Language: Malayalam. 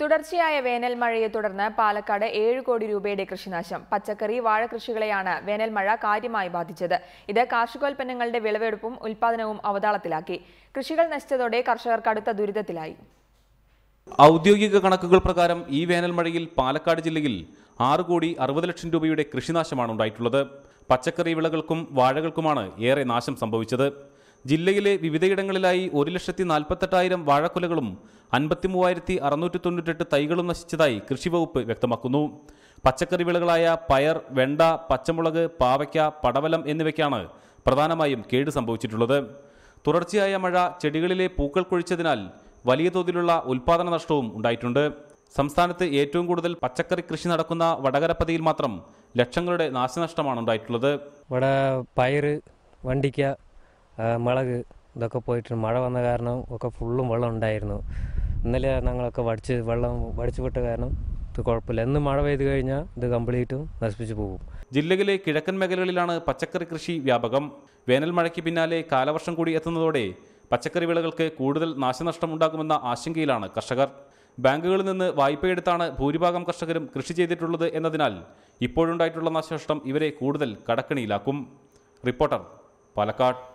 തുടർച്ചയായ വേനൽ മഴയെ തുടർന്ന് പാലക്കാട് ഏഴ് കോടി രൂപയുടെ കൃഷിനാശം. പച്ചക്കറി വാഴ കൃഷികളെയാണ് വേനൽ മഴ കാര്യമായി ബാധിച്ചത്. ഇത് കാർഷികോൽപ്പന്നങ്ങളുടെ വിളവെടുപ്പും ഉൽപാദനവും അവതാളത്തിലാക്കി. കൃഷികൾ നശിച്ചതോടെ കർഷകർ കടുത്ത ദുരിതത്തിലായി. ഔദ്യോഗിക കണക്കുകൾ പ്രകാരം ഈ വേനൽ മഴയിൽ പാലക്കാട് ജില്ലയിൽ ആറ് കോടി അറുപത് ലക്ഷം രൂപയുടെ കൃഷിനാശമാണ് ഉണ്ടായിട്ടുള്ളത്. പച്ചക്കറി വിളകൾക്കും വാഴകൾക്കുമാണ് ഏറെ നാശം സംഭവിച്ചത്. ജില്ലയിലെ വിവിധയിടങ്ങളിലായി ഒരു ലക്ഷത്തി നാൽപ്പത്തെട്ടായിരം വാഴക്കുലകളും അൻപത്തി മൂവായിരത്തി അറുന്നൂറ്റി തൊണ്ണൂറ്റെട്ട് തൈകളും നശിച്ചതായി കൃഷിവകുപ്പ് വ്യക്തമാക്കുന്നു. പച്ചക്കറി വിളകളായ പയർ വെണ്ട പച്ചമുളക് പാവയ്ക്ക പടവലം എന്നിവയ്ക്കാണ് പ്രധാനമായും കേട് സംഭവിച്ചിട്ടുള്ളത്. തുടർച്ചയായ മഴ ചെടികളിലെ പൂക്കൾ കൊഴിച്ചതിനാൽ വലിയ തോതിലുള്ള ഉൽപാദന നഷ്ടവും ഉണ്ടായിട്ടുണ്ട്. സംസ്ഥാനത്ത് ഏറ്റവും കൂടുതൽ പച്ചക്കറി കൃഷി നടക്കുന്ന വടകരപ്പതിയിൽ മാത്രം ലക്ഷങ്ങളുടെ നാശനഷ്ടമാണ് ഉണ്ടായിട്ടുള്ളത്. ഇവിടെ പയർ വണ്ടിക്ക മുളക് ഇതൊക്കെ പോയിട്ട് മഴ വന്ന കാരണം ഒക്കെ ഫുള്ളും വെള്ളം ഉണ്ടായിരുന്നു. ഇന്നലെ ഞങ്ങളൊക്കെ വടിച്ച് വെള്ളം വടിച്ചു വിട്ട കാരണം ഇത് കുഴപ്പമില്ല. എന്ന് മഴ പെയ്തു കഴിഞ്ഞാൽ ഇത് കംപ്ലീറ്റും നശിപ്പിച്ച് പോകും. ജില്ലയിലെ കിഴക്കൻ മേഖലകളിലാണ് പച്ചക്കറി കൃഷി വ്യാപകം. വേനൽ മഴയ്ക്ക് പിന്നാലെ കാലവർഷം കൂടി എത്തുന്നതോടെ പച്ചക്കറി വിളകൾക്ക് കൂടുതൽ നാശനഷ്ടമുണ്ടാകുമെന്ന ആശങ്കയിലാണ് കർഷകർ. ബാങ്കുകളിൽ നിന്ന് വായ്പയെടുത്താണ് ഭൂരിഭാഗം കർഷകരും കൃഷി ചെയ്തിട്ടുള്ളത് എന്നതിനാൽ ഇപ്പോഴുണ്ടായിട്ടുള്ള നാശനഷ്ടം ഇവരെ കൂടുതൽ കടക്കണിയിലാക്കും. റിപ്പോർട്ടർ പാലക്കാട്.